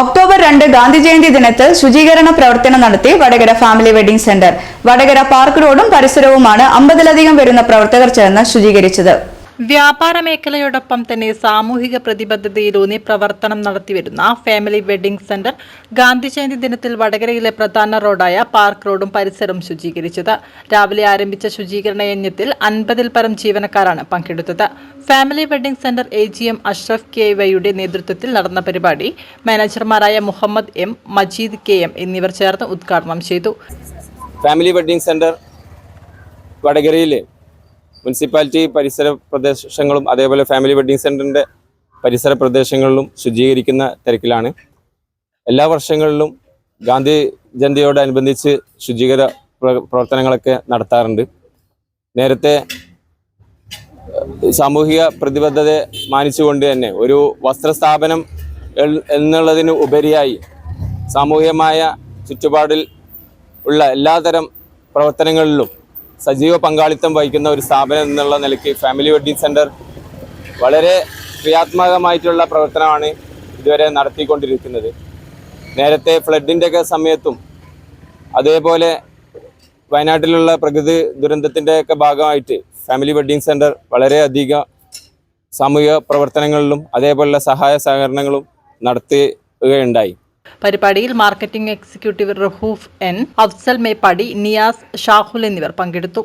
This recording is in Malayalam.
ഒക്ടോബർ രണ്ട് ഗാന്ധി ജയന്തി ദിനത്തിൽ ശുചീകരണ പ്രവർത്തനം നടത്തി Vadakara family wedding centre. Vadakara park റോഡും പരിസരവുമാണ് അമ്പതിലധികം വരുന്ന പ്രവർത്തകർ ചേർന്ന് ശുചീകരിച്ചത്. വ്യാപാര മേഖലയോടൊപ്പം തന്നെ സാമൂഹിക പ്രതിബദ്ധതയിലൂന്നി പ്രവർത്തനം നടത്തിവരുന്ന family wedding centre Gandhi Jayanti ദിനത്തിൽ വടകരയിലെ പ്രധാന റോഡായ പാർക്ക് റോഡും പരിസരവും ശുചീകരിച്ചത്. രാവിലെ ആരംഭിച്ച ശുചീകരണ യജ്ഞത്തിൽ അൻപതിൽ പരം ജീവനക്കാരാണ് പങ്കെടുത്തത്. Family wedding centre A G M Ashraf K വൈയുടെ നേതൃത്വത്തിൽ നടന്ന പരിപാടി മാനേജർമാരായ Muhammad M Majeed K M എന്നിവർ ചേർന്ന് ഉദ്ഘാടനം ചെയ്തു. ഫാമിലി വെഡിംഗ് സെന്റർ വടകരയിൽ മുനിസിപ്പാലിറ്റി പരിസര പ്രദേശങ്ങളും അതേപോലെ ഫാമിലി വെഡ്ഡിംഗ് സെന്ററിന്റെ പരിസര പ്രദേശങ്ങളിലും ശുചീകരിക്കുന്ന തിരക്കിലാണ്. എല്ലാ വർഷങ്ങളിലും ഗാന്ധി ജയന്തിയോടനുബന്ധിച്ച് ശുചീകര പ്ര- പ്രവർത്തനങ്ങളൊക്കെ നടത്താറുണ്ട്. നേരത്തെ സാമൂഹിക പ്രതിബദ്ധതയെ മാനിച്ചുകൊണ്ട് തന്നെ ഒരു വസ്ത്രസ്ഥാപനം സ്ഥാപനം എന്നുള്ളതിന് ഉപരിയായി സാമൂഹികമായ ചുറ്റുപാടിൽ ഉള്ള എല്ലാതരം പ്രവർത്തനങ്ങളിലും സജീവ പങ്കാളിത്തം വഹിക്കുന്ന ഒരു സ്ഥാപനം എന്നുള്ള നിലയ്ക്ക് ഫാമിലി വെഡ്ഡിംഗ് സെന്റർ വളരെ ക്രിയാത്മകമായിട്ടുള്ള പ്രവർത്തനമാണ് ഇതുവരെ നടത്തിക്കൊണ്ടിരിക്കുന്നത്. നേരത്തെ ഫ്ലഡിന്റെ ഒക്കെ സമയത്തും അതേപോലെ വയനാട്ടിലുള്ള പ്രകൃതി ദുരന്തത്തിന്റെ ഒക്കെ ഭാഗമായിട്ട് ഫാമിലി വെഡ്ഡിംഗ് സെന്റർ വളരെയധികം സാമൂഹിക പ്രവർത്തനങ്ങളിലും അതേപോലുള്ള സഹായ സഹകരണങ്ങളും നടത്തുകയുണ്ടായി. പരിപാടിയിൽ marketing executive Rahoof N Afsal Meppadi Niyas Shahul എന്നിവർ പങ്കെടുത്തു.